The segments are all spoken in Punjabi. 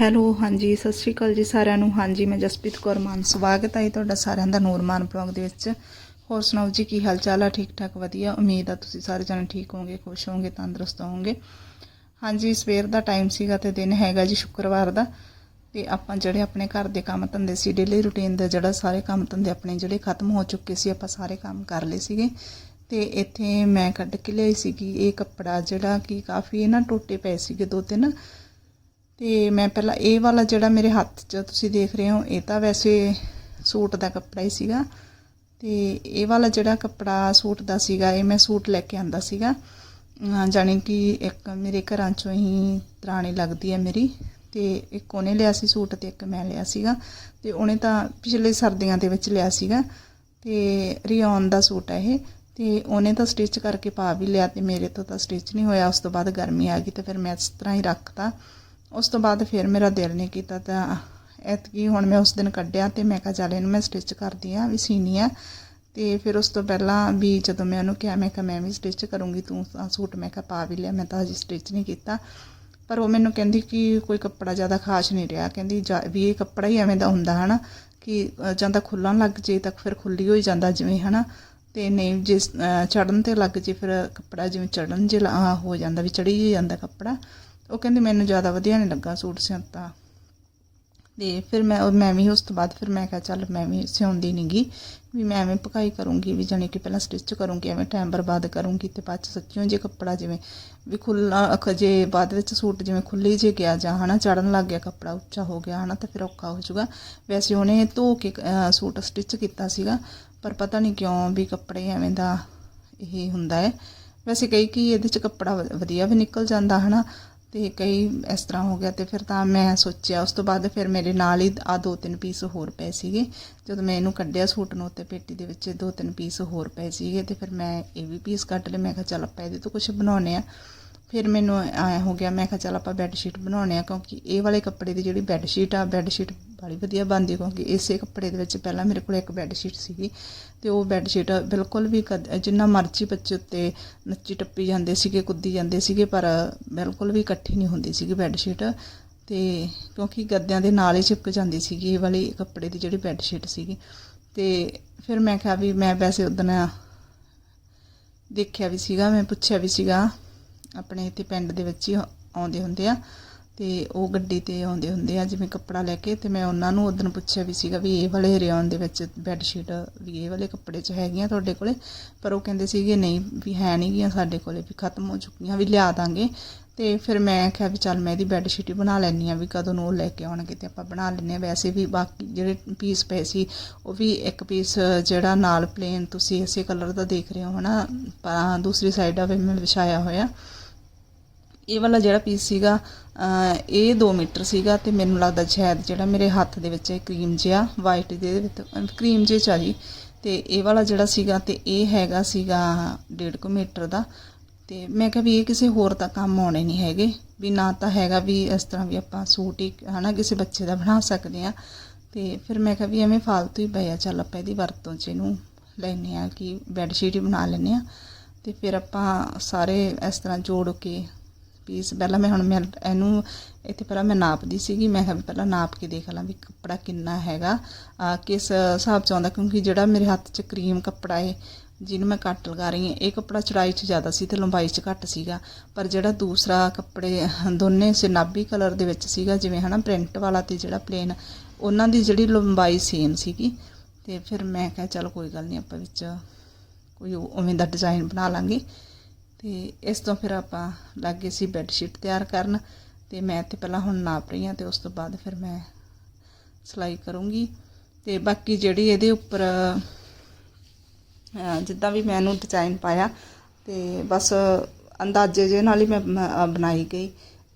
ਹੈਲੋ, ਹਾਂਜੀ, ਸਤਿ ਸ਼੍ਰੀ ਅਕਾਲ ਜੀ ਸਾਰਿਆਂ ਨੂੰ। ਹਾਂਜੀ, ਮੈਂ ਜਸਪ੍ਰੀਤ ਕੌਰ ਮਾਨ। ਸਵਾਗਤ ਹੈ ਜੀ ਤੁਹਾਡਾ ਸਾਰਿਆਂ ਦਾ ਨੂਰਮਾਨ ਬਲੌਗ ਦੇ ਵਿੱਚ। ਹੋਰ ਸੁਣਾਓ ਜੀ, ਕੀ ਹਾਲ ਚਾਲ ਆ? ਠੀਕ ਠਾਕ ਵਧੀਆ। ਉਮੀਦ ਆ ਤੁਸੀਂ ਸਾਰੇ ਜਣੇ ਠੀਕ ਹੋਵੋਗੇ, ਖੁਸ਼ ਹੋਵੋਗੇ, ਤੰਦਰੁਸਤ ਹੋਵੋਗੇ। ਹਾਂਜੀ, ਸਵੇਰ ਦਾ ਟਾਈਮ ਸੀਗਾ ਤੇ ਦਿਨ ਹੈਗਾ ਜੀ ਸ਼ੁੱਕਰਵਾਰ ਦਾ। ਤੇ ਆਪਾਂ ਜਿਹੜੇ ਆਪਣੇ ਘਰ ਦੇ ਕੰਮ ਧੰਦੇ ਸੀ ਡੇਲੀ ਰੁਟੀਨ ਦੇ ਜਿਹੜਾ ਸਾਰੇ ਕੰਮ ਧੰਦੇ ਆਪਣੇ ਜਿਹੜੇ ਖਤਮ ਹੋ ਚੁੱਕੇ ਸੀ, ਆਪਾਂ ਸਾਰੇ ਕੰਮ ਕਰ ਲਏ ਸੀਗੇ। ਤੇ ਇੱਥੇ ਮੈਂ ਕੱਢ ਕੇ ਲਿਆਈ ਸੀਗੀ ਇਹ ਕੱਪੜਾ, ਜਿਹੜਾ ਕਿ ਕਾਫੀ ਨਾ ਟੋਟੇ ਪਏ ਸੀਗੇ ਦੋ ਤਿੰਨ। ਤੇ ਮੈਂ ਪਹਿਲਾਂ ਇਹ ਵਾਲਾ ਜਿਹੜਾ ਮੇਰੇ ਹੱਥ 'ਚ ਤੁਸੀਂ ਦੇਖ ਰਹੇ ਹੋ, ਇਹ ਤਾਂ ਵੈਸੇ ਸੂਟ ਦਾ ਕੱਪੜਾ ਹੀ ਸੀਗਾ। ਤੇ ਇਹ ਵਾਲਾ ਜਿਹੜਾ ਕੱਪੜਾ ਸੂਟ ਦਾ ਸੀਗਾ, ਇਹ ਮੈਂ ਸੂਟ ਲੈ ਕੇ ਆਂਦਾ ਸੀਗਾ। ਅਹ ਜਾਣੀ ਕਿ ਇੱਕ ਮੇਰੇ ਘਰਾਂ ਚੋਂ ਹੀ ਦਰਾਣੀ ਲੱਗਦੀ ਹੈ ਮੇਰੀ ਤੇ ਇੱਕ ਉਹਨੇ ਲਿਆ ਸੀ ਸੂਟ ਤੇ ਇੱਕ ਮੈਂ ਲਿਆ ਸੀਗਾ ਤੇ ਉਹਨੇ ਤਾਂ ਪਿਛਲੇ ਸਰਦੀਆਂ ਦੇ ਵਿੱਚ ਲਿਆ ਸੀਗਾ ਤੇ ਰਿਓਨ ਦਾ ਸੂਟ ਹੈ ਇਹ ਤੇ ਉਹਨੇ ਤਾਂ ਸਟਿਚ ਕਰਕੇ ਪਾ ਵੀ ਲਿਆ ਤੇ ਮੇਰੇ ਤੋਂ ਤਾਂ ਸਟਿਚ ਨਹੀਂ ਹੋਇਆ, ਉਸ ਤੋਂ ਬਾਅਦ ਗਰਮੀ ਆ ਗਈ ਤੇ ਫਿਰ ਮੈਂ ਇਸ ਤਰ੍ਹਾਂ ਹੀ ਰੱਖਤਾ। ਉਸ ਤੋਂ ਬਾਅਦ ਫਿਰ ਮੇਰਾ ਦਿਲ ਨਹੀਂ ਕੀਤਾ ਤਾਂ ਐਤਕੀ ਹੁਣ ਮੈਂ ਉਸ ਦਿਨ ਕੱਢਿਆ ਤੇ ਮੈਂ ਕਿਹਾ ਚੱਲ ਇਹਨੂੰ ਮੈਂ ਸਟਿਚ ਕਰਦੀ ਆ ਵੀ ਸੀਨੀ ਆ। ਤੇ ਫਿਰ ਉਸ ਤੋਂ ਪਹਿਲਾਂ ਵੀ ਜਦੋਂ ਮੈਂ ਉਹਨੂੰ ਕਿਹਾ, ਮੈਂ ਕਿਹਾ ਮੈਂ ਵੀ ਸਟਿਚ ਕਰੂੰਗੀ, ਤੂੰ ਸੂਟ ਮੈਂ ਕਿਹਾ ਪਾ ਵੀ ਲਿਆ, ਮੈਂ ਤਾਂ ਹਜੇ ਸਟਿਚ ਨਹੀਂ ਕੀਤਾ। ਪਰ ਉਹ ਮੈਨੂੰ ਕਹਿੰਦੀ ਕਿ ਕੋਈ ਕੱਪੜਾ ਜ਼ਿਆਦਾ ਖਾਸ ਨਹੀਂ ਰਿਹਾ। ਕਹਿੰਦੀ ਜਾ- ਵੀ ਇਹ ਕੱਪੜਾ ਹੀ ਐਵੇਂ ਦਾ ਹੁੰਦਾ, ਹਨਾ, ਕਿ ਜਾਂ ਤਾਂ ਖੁੱਲਣ ਲੱਗ ਜੇ ਤਾਂ ਫਿਰ ਖੁੱਲੀ ਹੋਈ ਜਾਂਦਾ ਜਿਵੇਂ, ਹਨਾ। ਤੇ ਨਹੀਂ ਜੇ ਚੜਨ ਤੇ ਲੱਗ ਜੇ ਫਿਰ ਕੱਪੜਾ ਜਿਵੇਂ ਚੜਨ ਜੇ ਲ- ਹੋ ਜਾਂਦਾ, ਵੀ ਚੜੀ ਹੀ ਜਾਂਦਾ ਕੱਪੜਾ। ਉਹ ਕਹਿੰਦੇ ਮੈਨੂੰ ਜ਼ਿਆਦਾ ਵਧੀਆ ਨਹੀਂ ਲੱਗਾ ਸੂਟ ਸਿਉਂਤਾ। ਤੇ ਫਿਰ ਮੈਂ ਮੈਂ ਵੀ ਉਸ ਤੋਂ ਬਾਅਦ ਫਿਰ ਮੈਂ ਕਿਹਾ ਚੱਲ ਮੈਂ ਵੀ ਸਿਉਂਦੀ ਨਹੀਂਗੀ ਵੀ ਮੈਂ ਐਵੇਂ ਪਕਾਈ ਕਰੂੰਗੀ ਵੀ ਜਾਣੀ ਕਿ ਪਹਿਲਾਂ ਸਟਿਚ ਕਰੂੰਗੀ, ਐਵੇਂ ਟਾਈਮ ਬਰਬਾਦ ਕਰੂੰਗੀ ਤੇ ਬਾਅਦ ਚ ਸੱਚਿਓ ਜੇ ਕੱਪੜਾ ਜਿਵੇਂ ਵੀ ਖੁੱਲਾ ਜੇ ਬਾਅਦ ਵਿੱਚ ਸੂਟ ਜਿਵੇਂ ਖੁੱਲੀ ਜੇ ਗਿਆ ਜਾਂ ਹਨਾ ਚੜਨ ਲੱਗ ਗਿਆ ਕੱਪੜਾ ਉੱਚਾ ਹੋ ਗਿਆ ਹਨਾ ਤਾਂ ਫਿਰ ਔਖਾ ਹੋ ਜਾਊਗਾ। ਵੈਸੇ ਉਹਨੇ ਧੋ ਕੇ ਸੂਟ ਸਟਿਚ ਕੀਤਾ ਸੀਗਾ, ਪਰ ਪਤਾ ਨਹੀਂ ਕਿਉਂ ਵੀ ਕੱਪੜੇ ਐਵੇਂ ਦਾ ਇਹ ਹੁੰਦਾ ਹੈ। ਵੈਸੇ ਕਈ ਕੀ ਇਹਦੇ ਚ ਕੱਪੜਾ ਵ- ਵਧੀਆ ਵੀ ਨਿਕਲ ਜਾਂਦਾ ਹਨਾ। ਤੇ ਕਈ ਇਸ ਤਰ੍ਹਾਂ ਹੋ ਗਿਆ ਤੇ ਫਿਰ ਤਾਂ ਮੈਂ ਸੋਚਿਆ, ਉਸ ਤੋਂ ਬਾਅਦ ਫਿਰ ਮੇਰੇ ਨਾਲ ਹੀ ਆ ਦੋ ਤਿੰਨ ਪੀਸ ਹੋਰ ਪਏ ਸੀਗੇ। ਜਦੋਂ ਮੈਂ ਇਹਨੂੰ ਕੱਢਿਆ ਸੂਟ ਨੂੰ ਉੱਤੇ ਪੇਟੀ ਦੇ ਵਿੱਚ, ਦੋ ਤਿੰਨ ਪੀਸ ਹੋਰ ਪਏ ਸੀਗੇ ਤੇ ਫਿਰ ਮੈਂ ਇਹ ਵੀ ਪੀਸ ਕੱਢ ਲਏ। ਮੈਂ ਕਿਹਾ ਚੱਲ ਆਪਾਂ ਇਹਦੇ ਤੋਂ ਕੁਝ ਬਣਾਉਨੇ ਆ ਫਿਰ ਮੈਨੂੰ ਐ ਹੋ ਗਿਆ, ਮੈਂ ਕਿਹਾ ਚੱਲ ਆਪਾਂ ਬੈੱਡ ਸ਼ੀਟ ਬਣਾਉਣੇ ਆ ਕਿਉਂਕਿ ਇਹ ਵਾਲੇ ਕੱਪੜੇ ਦੀ ਜਿਹੜੀ ਬੈੱਡ ਸ਼ੀਟ ਆ ਬੈੱਡ ਸ਼ੀਟ ਬੜੀ ਵਧੀਆ ਬਣਦੀ ਕਿਉਂਕਿ ਇਸੇ ਕੱਪੜੇ ਦੇ ਵਿੱਚ ਪਹਿਲਾਂ ਮੇਰੇ ਕੋਲ ਇੱਕ ਬੈੱਡ ਸ਼ੀਟ ਸੀਗੀ ਤੇ ਉਹ ਬੈੱਡ ਸ਼ੀਟ ਬਿਲਕੁਲ ਵੀ ਕਦ- ਜਿੰਨਾ ਮਰਜ਼ੀ ਬੱਚੇ ਉੱਤੇ ਨੱਚੀ ਟੱਪੀ ਜਾਂਦੇ ਸੀਗੇ, ਕੁੱਦੀ ਜਾਂਦੇ ਸੀਗੇ, ਪਰ ਬਿਲਕੁਲ ਵੀ ਇਕੱਠੀ ਨਹੀਂ ਹੁੰਦੀ ਸੀਗੀ ਬੈੱਡ ਸ਼ੀਟ ਤੇ ਕਿਉਂਕਿ ਗੱਦਿਆਂ ਦੇ ਨਾਲ ਹੀ ਚਿਪਕ ਜਾਂਦੀ ਸੀਗੀ ਇਹ ਵਾਲੀ ਕੱਪੜੇ ਦੀ ਜਿਹੜੀ ਬੈੱਡ ਸ਼ੀਟ ਸੀਗੀ ਤੇ ਫਿਰ ਮੈਂ ਕਿਹਾ ਵੀ ਮੈਂ ਵੈਸੇ ਉਦੋਂ ਦੇਖਿਆ ਵੀ ਸੀਗਾ, ਮੈਂ ਪੁੱਛਿਆ ਵੀ ਸੀਗਾ, ਆਪਣੇ ਇੱਥੇ ਪਿੰਡ ਦੇ ਵਿੱਚ ਹੀ ਆਉਂਦੇ ਹੁੰਦੇ ਆ ਤੇ ਉਹ ਗੱਡੀ ਤੇ ਆਉਂਦੇ ਹੁੰਦੇ ਆ, ਜਿਵੇਂ ਕੱਪੜਾ ਲੈ ਕੇ, ਤੇ ਮੈਂ ਉਹਨਾਂ ਨੂੰ ਉਦੋਂ ਪੁੱਛਿਆ ਵੀ ਸੀਗਾ ਵੀ ਇਹ ਵਾਲੇ ਰਿਓਨ ਦੇ ਵਿੱਚ ਬੈੱਡ ਸ਼ੀਟ ਵੀ ਇਹ ਵਾਲੇ ਕੱਪੜੇ 'ਚ ਹੈਗੀਆਂ ਤੁਹਾਡੇ ਕੋਲੇ? ਪਰ ਉਹ ਕਹਿੰਦੇ ਸੀਗੇ, ਨਹੀਂ, ਵੀ ਹੈ ਨਹੀਂ ਗੀਆਂ ਸਾਡੇ ਕੋਲੇ, ਵੀ ਖਤਮ ਹੋ ਚੁੱਕੀਆਂ, ਵੀ ਲਿਆ ਦਾਂਗੇ। ਤੇ ਫਿਰ ਮੈਂ ਕਿਹਾ ਵੀ ਚੱਲ ਮੈਂ ਇਹਦੀ ਬੈੱਡ ਸ਼ੀਟ ਹੀ ਬਣਾ ਲੈਣੀ ਆ ਵੀ ਕਦੋਂ ਨੂੰ ਉਹ ਲੈ ਕੇ ਆਉਣਗੇ ਤੇ ਆਪਾਂ ਬਣਾ ਲੈਂਦੇ ਆ ਵੈਸੇ ਵੀ ਬਾਕੀ ਜਿਹੜੇ ਪੀਸ ਪਏ ਸੀ, ਉਹ ਵੀ ਇੱਕ ਪੀਸ ਜਿਹੜਾ ਨਾਲ ਪਲੇਨ ਤੁਸੀਂ ਇਸੇ ਕਲਰ ਦਾ ਦੇਖ ਰਹੇ ਹੋ, ਹਨਾ? ਪਰ ਦੂਸਰੀ ਸਾਈਡ ਆ, ਵੀ ਮੈਂ ਵਿਛਾਇਆ ਹੋਇਆ। ਇਹ ਵਾਲਾ ਜਿਹੜਾ ਪੀਸ ਸੀਗਾ ਇਹ 2 ਮੀਟਰ ਸੀਗਾ ਤੇ ਮੈਨੂੰ ਲੱਗਦਾ ਸ਼ਾਇਦ ਜਿਹੜਾ ਮੇਰੇ ਹੱਥ ਦੇ ਵਿੱਚ ਕਰੀਮ ਜਿਹਾ ਵਾਈਟ ਦੇ ਵਿੱਚ ਕਰੀਮ ਜਿਹਾ ਚ ਆ ਜੀ। ਤੇ ਇਹ ਵਾਲਾ ਜਿਹੜਾ ਸੀਗਾ ਤੇ ਇਹ ਹੈਗਾ ਸੀਗਾ 1.5 ਮੀਟਰ ਦਾ। ਤੇ ਮੈਂ ਕਿਹਾ ਵੀ ਇਹ ਕਿਸੇ ਹੋਰ ਦਾ ਕੰਮ ਆਉਣੇ ਨਹੀਂ ਹੈਗੇ, ਵੀ ਨਾ ਤਾਂ ਹੈਗਾ ਵੀ ਇਸ ਤਰ੍ਹਾਂ ਵੀ ਆਪਾਂ ਸੂਟ ਹੀ ਹਨਾ ਕਿਸੇ ਬੱਚੇ ਦਾ ਬਣਾ ਸਕਦੇ ਆ ਤੇ ਫਿਰ ਮੈਂ ਕਿਹਾ ਵੀ ਐਵੇਂ ਫਾਲਤੂ ਹੀ ਪਏ ਆ, ਚੱਲ ਆਪਾਂ ਇਹਦੀ ਵਰਤੋਂ ਚ ਇਹਨੂੰ ਲੈਨੇ ਆ ਕਿ ਬੈੱਡ ਸ਼ੀਟ ਹੀ ਬਣਾ ਲੈਨੇ ਆ ਤੇ ਫਿਰ ਆਪਾਂ ਸਾਰੇ ਇਸ ਤਰ੍ਹਾਂ ਜੋੜ ਕੇ ਪੀਸ ਪਹਿਲਾਂ ਮੈਂ ਹੁਣ ਮੈਂ ਇਹਨੂੰ ਇੱਥੇ ਪਹਿਲਾਂ ਮੈਂ ਨਾਪਦੀ ਸੀਗੀ। ਮੈਂ ਕਿਹਾ ਪਹਿਲਾਂ ਨਾਪ ਕੇ ਦੇਖ ਲਾਂ ਵੀ ਕੱਪੜਾ ਕਿੰਨਾ ਹੈਗਾ ਕਿਸ ਹਿਸਾਬ ਚ ਆਉਂਦਾ। ਕਿਉਂਕਿ ਜਿਹੜਾ ਮੇਰੇ ਹੱਥ 'ਚ ਕਰੀਮ ਕੱਪੜਾ ਏ, ਜਿਹਨੂੰ ਮੈਂ ਕੱਟ ਲਗਾ ਰਹੀ ਹਾਂ, ਇਹ ਕੱਪੜਾ ਚੜਾਈ 'ਚ ਜ਼ਿਆਦਾ ਸੀ ਤੇ ਲੰਬਾਈ 'ਚ ਘੱਟ ਸੀਗਾ। ਪਰ ਜਿਹੜਾ ਦੂਸਰਾ ਕੱਪੜੇ, ਦੋਨੇ ਸਿਨਾਬੀ ਕਲਰ ਦੇ ਵਿੱਚ ਸੀਗਾ, ਜਿਵੇਂ ਹਨਾ ਪ੍ਰਿੰਟ ਵਾਲਾ ਤੇ ਜਿਹੜਾ ਪਲੇਨ ਉਹਨਾਂ ਦੀ ਜਿਹੜੀ ਲੰਬਾਈ ਸੇਮ ਸੀਗੀ। ਤੇ ਫਿਰ ਮੈਂ ਕਿਹਾ ਚਲ ਕੋਈ ਗੱਲ ਨਹੀਂ ਆਪਾਂ ਵਿੱਚ ਕੋਈ ਉਵੇਂ ਦਾ ਡਿਜ਼ਾਈਨ ਬਣਾ ਲਾਂਗੇ। ਤੇ ਇਸ ਤੋਂ ਫਿਰ ਆਪਾਂ ਲੱਗੇ ਸੀ ਬੈੱਡ ਸ਼ੀਟ ਤਿਆਰ ਕਰਨ ਤੇ ਮੈਂ ਤੇ ਪਹਿਲਾਂ ਹੁਣ ਨਾਪ ਰਹੀ ਹਾਂ ਤੇ ਉਸ ਤੋਂ ਬਾਅਦ ਫਿਰ ਮੈਂ ਸਿਲਾਈ ਕਰੂੰਗੀ। ਤੇ ਬਾਕੀ ਜਿਹੜੀ ਇਹਦੇ ਉੱਪਰ ਜਿੱਦਾਂ ਵੀ ਮੈਂ ਇਹਨੂੰ ਡਿਜ਼ਾਈਨ ਪਾਇਆ ਤੇ ਬਸ ਅੰਦਾਜ਼ੇ ਜੇ ਨਾਲ ਹੀ ਮੈਂ ਬਣਾਈ ਗਈ।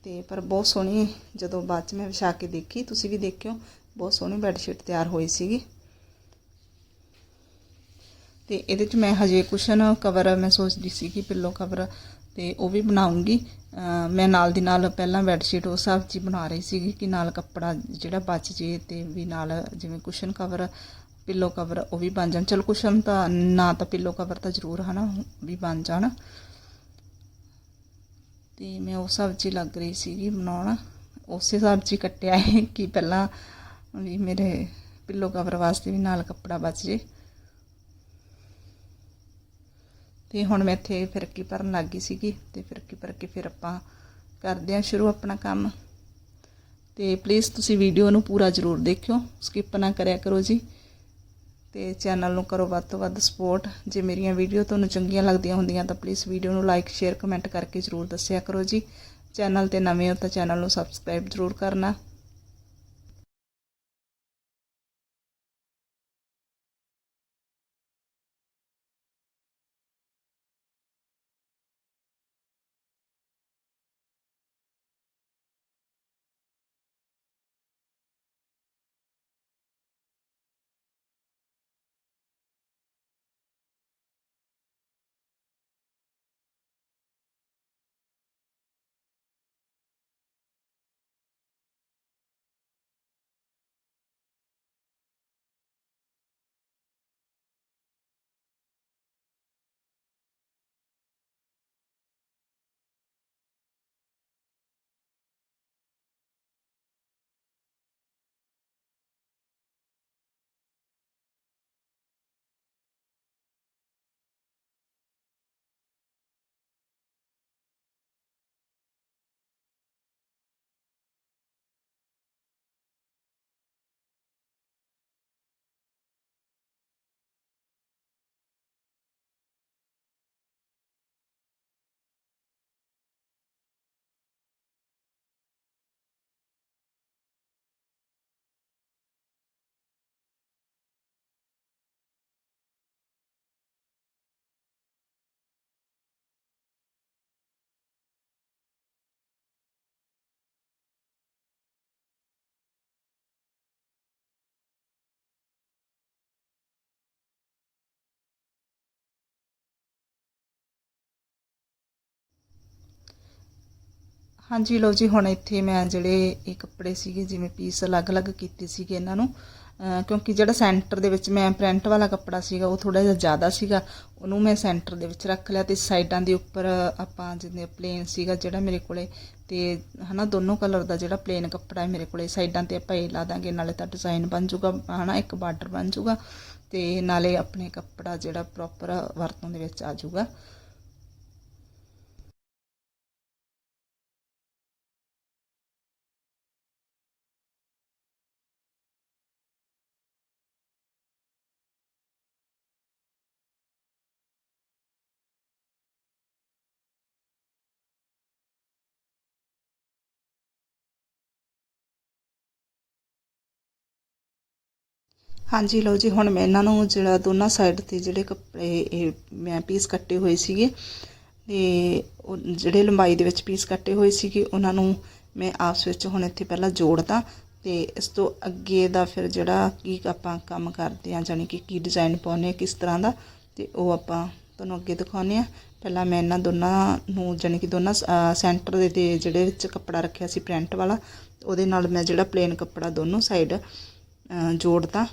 ਤੇ ਪਰ ਬਹੁਤ ਸੋਹਣੀ ਜਦੋਂ ਬਾਅਦ ਚ ਮੈਂ ਵਿਛਾ ਕੇ ਦੇਖੀ, ਤੁਸੀਂ ਵੀ ਦੇਖਿਓ, ਬਹੁਤ ਸੋਹਣੀ ਬੈੱਡ ਸ਼ੀਟ ਤਿਆਰ ਹੋਈ ਸੀਗੀ। ਤੇ ਇਹਦੇ ਚ ਮੈਂ ਹਜੇ ਕੁਸ਼ਨ ਕਵਰ ਮੈਂ ਸੋਚਦੀ ਸੀ ਕਿ ਪਿੱਲੋ ਕਵਰ ਤੇ ਉਹ ਵੀ ਬਣਾਉਂਗੀ। ਮੈਂ ਨਾਲ ਦੀ ਨਾਲ ਪਹਿਲਾਂ ਬੈੱਡ ਸ਼ੀਟ ਉਸ ਹਿਸਾਬ 'ਚ ਹੀ ਬਣਾ ਰਹੀ ਸੀਗੀ ਕਿ ਨਾਲ ਕੱਪੜਾ ਜਿਹੜਾ ਬਚ ਜੇ ਤੇ ਵੀ ਨਾਲ ਜਿਵੇਂ ਕੁਸ਼ਨ ਕਵਰ ਪਿੱਲੋ ਕਵਰ ਉਹ ਵੀ ਬਣ ਜਾਣ। ਚਲ ਕੁਸ਼ਨ ਤਾਂ ਨਾ ਤਾਂ ਪਿੱਲੋ ਕਵਰ ਤਾਂ ਜ਼ਰੂਰ ਹਨਾ, ਵੀ ਬਣ ਜਾਣ। ਤੇ ਮੈਂ ਉਸ ਹਿਸਾਬ 'ਚ ਹੀ ਲੱਗ ਰਹੀ ਸੀਗੀ ਬਣਾਉਣ। ਉਸੇ ਹਿਸਾਬ 'ਚ ਕੱਟਿਆ ਹੈ ਕਿ ਪਹਿਲਾਂ ਵੀ ਮੇਰੇ ਪਿੱਲੋ ਕਵਰ ਵਾਸਤੇ ਵੀ ਨਾਲ ਕੱਪੜਾ ਬਚ ਜੇ। ਤੇ ਹੁਣ ਮੈਂ ਇੱਥੇ ਫਿਰਕੀ ਭਰਨ ਲੱਗ ਗਈ ਸੀਗੀ ਤੇ ਫਿਰਕੀ ਭਰ ਕੇ ਫਿਰ ਆਪਾਂ ਕਰਦੇ ਹਾਂ ਸ਼ੁਰੂ ਆਪਣਾ ਕੰਮ। ਤੇ ਪਲੀਜ਼ ਤੁਸੀਂ ਵੀਡੀਓ ਨੂੰ ਪੂਰਾ ਜ਼ਰੂਰ ਦੇਖਿਓ ਸਕਿਪ ਨਾ ਕਰਿਆ ਕਰੋ ਜੀ। ਤੇ ਚੈਨਲ ਨੂੰ ਕਰੋ ਵੱਧ ਤੋਂ ਵੱਧ ਸਪੋਰਟ ਜੇ ਮੇਰੀਆਂ ਵੀਡੀਓ ਤੁਹਾਨੂੰ ਚੰਗੀਆਂ ਲੱਗਦੀਆਂ ਹੁੰਦੀਆਂ ਤਾਂ ਪਲੀਜ਼ ਵੀਡੀਓ ਨੂੰ ਲਾਈਕ ਸ਼ੇਅਰ ਕਮੈਂਟ ਕਰਕੇ ਜ਼ਰੂਰ ਦੱਸਿਆ ਕਰੋ ਜੀ। ਚੈਨਲ ਤੇ ਨਵੇਂ ਹੋ ਤਾਂ ਚੈਨਲ ਨੂੰ ਸਬਸਕ੍ਰਾਈਬ ਜ਼ਰੂਰ ਕਰਨਾ। ਹਾਂਜੀ, ਲਓ ਜੀ, ਹੁਣ ਇੱਥੇ ਮੈਂ ਜਿਹੜੇ ਇਹ ਕੱਪੜੇ ਸੀਗੇ, ਜਿਵੇਂ ਪੀਸ ਅਲੱਗ-ਅਲੱਗ ਕੀਤੇ ਸੀਗੇ ਇਹਨਾਂ ਨੂੰ ਕਿਉਂਕਿ ਜਿਹੜਾ ਸੈਂਟਰ ਦੇ ਵਿੱਚ ਮੈਂ ਪ੍ਰਿੰਟ ਵਾਲਾ ਕੱਪੜਾ ਸੀਗਾ, ਉਹ ਥੋੜਾ ਜਿਹਾ ਜ਼ਿਆਦਾ ਸੀਗਾ, ਉਹਨੂੰ ਮੈਂ ਸੈਂਟਰ ਦੇ ਵਿੱਚ ਰੱਖ ਲਿਆ ਤੇ ਸਾਈਡਾਂ ਦੇ ਉੱਪਰ ਆਪਾਂ ਜਿਵੇਂ ਪਲੇਨ ਸੀਗਾ ਜਿਹੜਾ ਮੇਰੇ ਕੋਲੇ, ਤੇ ਹਨਾ, ਦੋਨੋਂ ਕਲਰ ਦਾ ਜਿਹੜਾ ਪਲੇਨ ਕੱਪੜਾ ਹੈ ਮੇਰੇ ਕੋਲੇ, ਸਾਈਡਾਂ ਤੇ ਆਪਾਂ ਇਹ ਲਾ ਦਾਂਗੇ, ਨਾਲੇ ਤਾਂ ਡਿਜ਼ਾਈਨ ਬਣ ਜਾਊਗਾ, ਹਨਾ, ਇੱਕ ਬਾਰਡਰ ਬਣ ਜਾਊਗਾ, ਤੇ ਨਾਲੇ ਆਪਣੇ ਕੱਪੜਾ ਜਿਹੜਾ ਪ੍ਰੋਪਰ ਵਰਤੋਂ ਦੇ ਵਿੱਚ ਆ ਜਾਊਗਾ। ਹਾਂਜੀ, ਲਓ ਜੀ, ਹੁਣ ਮੈਂ ਇਹਨਾਂ ਨੂੰ ਜਿਹੜਾ ਦੋਨਾਂ ਸਾਈਡ ਤੇ ਜਿਹੜੇ ਕੱਪੜੇ, ਇਹ ਮੈਂ ਪੀਸ ਕੱਟੇ ਹੋਏ ਸੀਗੇ, ਤੇ ਉਹ ਜਿਹੜੇ ਲੰਬਾਈ ਦੇ ਵਿੱਚ ਪੀਸ ਕੱਟੇ ਹੋਏ ਸੀਗੇ, ਉਹਨਾਂ ਨੂੰ ਮੈਂ ਆਪਸ ਵਿੱਚ ਹੁਣ ਇੱਥੇ ਪਹਿਲਾਂ ਜੋੜਦਾ ਤੇ ਇਸ ਤੋਂ ਅੱਗੇ ਦਾ ਫਿਰ ਜਿਹੜਾ ਕੀ ਆਪਾਂ ਕੰਮ ਕਰਦੇ ਆ ਜਾਨੀ ਕਿ ਕੀ ਡਿਜ਼ਾਈਨ ਪਾਉਨੇ ਆ ਕਿਸ ਤਰ੍ਹਾਂ ਦਾ, ਤੇ ਉਹ ਆਪਾਂ ਤੁਹਾਨੂੰ ਅੱਗੇ ਦਿਖਾਉਨੇ ਆ ਪਹਿਲਾਂ ਮੈਂ ਇਹਨਾਂ ਦੋਨਾਂ ਨੂੰ ਜਾਨੀ ਕਿ ਦੋਨਾਂ ਸੈਂਟਰ ਦੇ ਤੇ ਜਿਹੜੇ ਵਿੱਚ ਕੱਪੜਾ ਰੱਖਿਆ ਸੀ ਪ੍ਰਿੰਟ ਵਾਲਾ, ਉਹਦੇ ਨਾਲ ਮੈਂ ਜਿਹੜਾ ਪਲੇਨ ਕੱਪੜਾ ਦੋਨੋਂ ਸਾਈਡ ਜੋੜਦਾ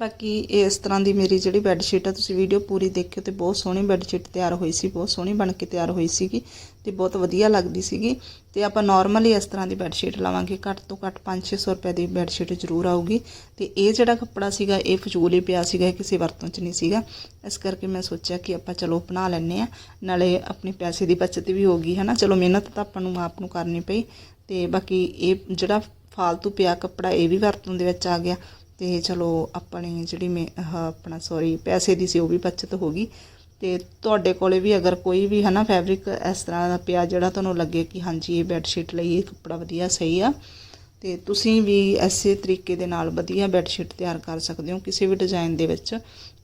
ਬਾਕੀ ਇਸ ਤਰ੍ਹਾਂ ਦੀ ਮੇਰੀ ਜਿਹੜੀ ਬੈੱਡ ਸ਼ੀਟ ਆ, ਤੁਸੀਂ ਵੀਡੀਓ ਪੂਰੀ ਦੇਖਿਓ ਤੇ ਬਹੁਤ ਸੋਹਣੀ ਬੈੱਡ ਸ਼ੀਟ ਤਿਆਰ ਹੋਈ ਸੀ, ਬਹੁਤ ਸੋਹਣੀ ਬਣ ਕੇ ਤਿਆਰ ਹੋਈ ਸੀਗੀ ਤੇ ਬਹੁਤ ਵਧੀਆ ਲੱਗਦੀ ਸੀਗੀ ਤੇ ਆਪਾਂ ਨਾਰਮਲੀ ਇਸ ਤਰ੍ਹਾਂ ਦੀ ਬੈੱਡ ਸ਼ੀਟ ਲਾਵਾਂਗੇ, ਘੱਟ ਤੋਂ ਘੱਟ 5-600 ਰੁਪਏ ਦੀ ਬੈੱਡ ਸ਼ੀਟ ਜ਼ਰੂਰ ਆਊਗੀ ਤੇ ਇਹ ਜਿਹੜਾ ਕੱਪੜਾ ਸੀਗਾ, ਇਹ ਫਜ਼ੂਲ ਹੀ ਪਿਆ ਸੀਗਾ, ਇਹ ਕਿਸੇ ਵਰਤੋਂ 'ਚ ਨਹੀਂ ਸੀਗਾ। ਇਸ ਕਰਕੇ ਮੈਂ ਸੋਚਿਆ ਕਿ ਆਪਾਂ ਚਲੋ ਬਣਾ ਲੈਂਦੇ ਆ ਨਾਲੇ ਆਪਣੇ ਪੈਸੇ ਦੀ ਬਚਤ ਵੀ ਹੋਗੀ ਨਾ ਚਲੋ ਮਿਹਨਤ ਤਾਂ ਆਪਾਂ ਨੂੰ ਆਪ ਨੂੰ ਕਰਨੀ ਪਈ ਤੇ ਬਾਕੀ ਇਹ ਜਿਹੜਾ ਫਾਲਤੂ ਪਿਆ ਕੱਪੜਾ, ਇਹ ਵੀ ਵਰਤੋਂ ਦੇ ਵਿੱਚ ਆ ਗਿਆ। ਤੇ ਚਲੋ ਆਪਣੀ ਜਿਹੜੀ ਮੈਂ ਆਪਣਾ ਸੌਰੀ ਪੈਸੇ ਦੀ ਸੀ ਉਹ ਵੀ ਬਚਤ ਹੋ ਗਈ। ਤੇ ਤੁਹਾਡੇ ਕੋਲੇ ਵੀ ਅਗਰ ਕੋਈ ਵੀ ਹੈ ਨਾ ਫੈਬਰਿਕ ਇਸ ਤਰ੍ਹਾਂ ਦਾ ਪਿਆ ਜਿਹੜਾ ਤੁਹਾਨੂੰ ਲੱਗੇ ਕਿ ਹਾਂਜੀ ਇਹ ਬੈੱਡ ਸ਼ੀਟ ਲਈ ਇਹ ਕੱਪੜਾ ਵਧੀਆ, ਸਹੀ ਆ, ਤੇ ਤੁਸੀਂ ਵੀ ਐਸੇ ਤਰੀਕੇ ਦੇ ਨਾਲ ਵਧੀਆ ਬੈੱਡ ਸ਼ੀਟ ਤਿਆਰ ਕਰ ਸਕਦੇ ਹੋ ਕਿਸੇ ਵੀ ਡਿਜ਼ਾਈਨ ਦੇ ਵਿੱਚ।